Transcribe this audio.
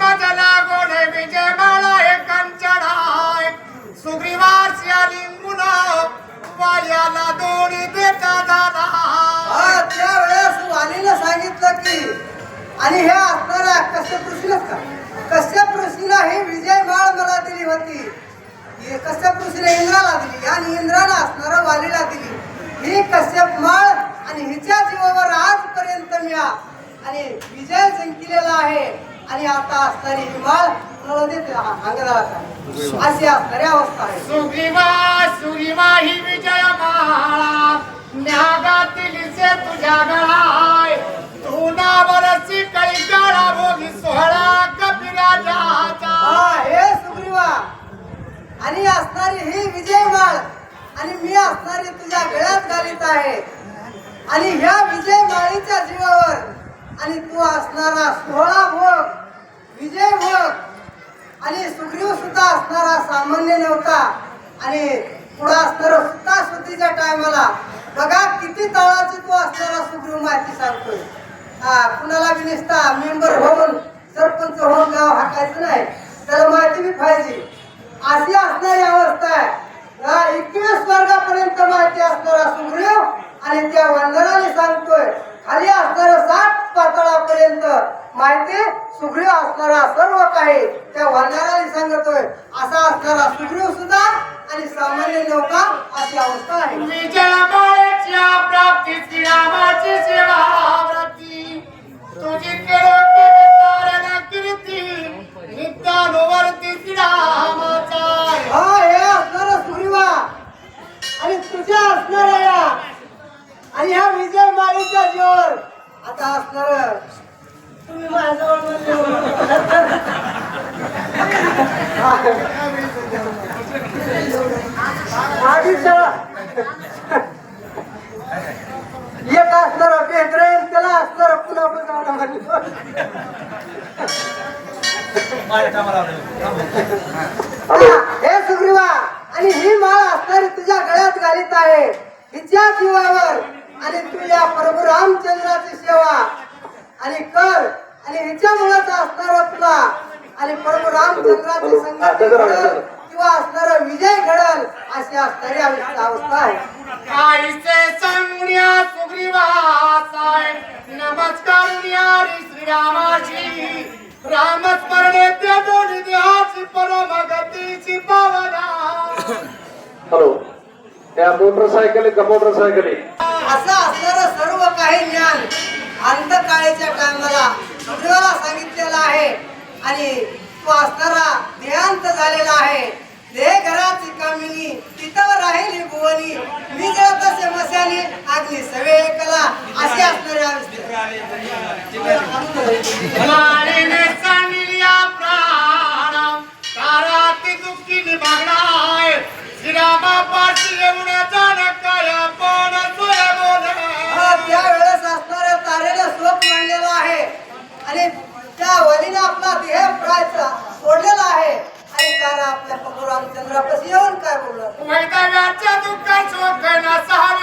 बजला गोड विजय माळा हे कंचनाय सुग्रीवास या लिंबून वाल्याला दोन्ही देता जाणार हा त्यावेळेस वाणीनं सांगितलं की आणि हे असणाऱ्या कश्यप ऋषीला का कश्यप ऋषीला ही विजय माळ मला दिली होती. कश्यप ऋषीला इंद्राला दिली आणि इंद्राला असणारा वालीला दिली. ही कश्यप माळ आणि हिच्या जीवावर आजपर्यंत मी आणि विजय जिंकलेला आहे. आणि आता असणारी ही माळ मला देते अंगदाला अशी असणारी अवस्था आहे. सुग्रीवा सुग्रीवा ही विजय माळा. न्यागातील से तुझ्या गळाय. तू नावरची काही काळा भोगी सोहळा कपिराजाचा. हे सुग्रीवा. आणि असणारी ही विजय माळ. आणि मी असणारी तुझ्या गळ्यात घालीत आहे. आणि ह्या विजय माळीच्या जीवावर आणि तू असणारा सोहळा भोग. विजय भट आणि सुग्रीव सुद्धा असणारा सामान्य नव्हता. आणि पुढे असणारा सुद्धा सुद्धीच्या टायमाला बघा किती तळाचा तो असणारा सुग्रीव माहिती सांगतोय. हा कुणाला बी निसता मेंबर होऊन सरपंच होऊन गाव हाकायचं नाही. त्याला माहिती बी पाहिजे. अशी असणारी अवस्था आहे. एकवीस वर्गापर्यंत माहिती असणारा सुग्रीव आणि त्या वंदनाने सांगतोय पातळापर्यंत माहिती सुग्रीव असणारा सर्व काही त्या वंदनाने सांगतोय असा असणारा सुग्रीव सुद्धा आणि सामान्य नौका अशी अवस्था आहे. आणि तुझ्या असणार या. आणि ह्या विजय माळीच्या जीवर आता असणार तुम्ही माझ्याजवळ एक असणार बेंद्रेन त्याला असणार पुन्हा पुन्हा हे सुग्रीवा आणि ही माळ असणारी तुझ्या गळ्यात घालीत आहे. हिच्या जीवावर आणि तुझ्या प्रभू रामचंद्राची सेवा. आणि कर. आणि हिच्या मुलाचा असणार तुला. आणि प्रभू रामचंद्राची संगती घडल किंवा असणारा विजय घडल अशी असणारी अवस्था अवस्था आहे. आईचे सांगण्या सुग्रीवासाय. नमस्कार न्यारी श्रीरामाची रामस्मरणे दोन्ही देहाची परमगतीची पावना. हॅलो. त्या मोटरसायकली का मोटरसायकली? असं असणारं सर्व काही ज्ञान अंतकाळीच्या टायमाला सुग्रीवाला सांगितलेलं आहे. आणि तो असणारा देहांत झालेला आहे. देह घराची कामिनी तिथं राहिली भुवनी. मी जळत तसे मस्याने अग्नी सवे कला असे असणारे त्या वलीने आपला देह प्रायचा सोडलेला आहे. आणि कारा आपल्या पकोराम चंद्रापास येऊन काय बोलला वैदा गाच्या दुःखात शोध घेण्याचा हा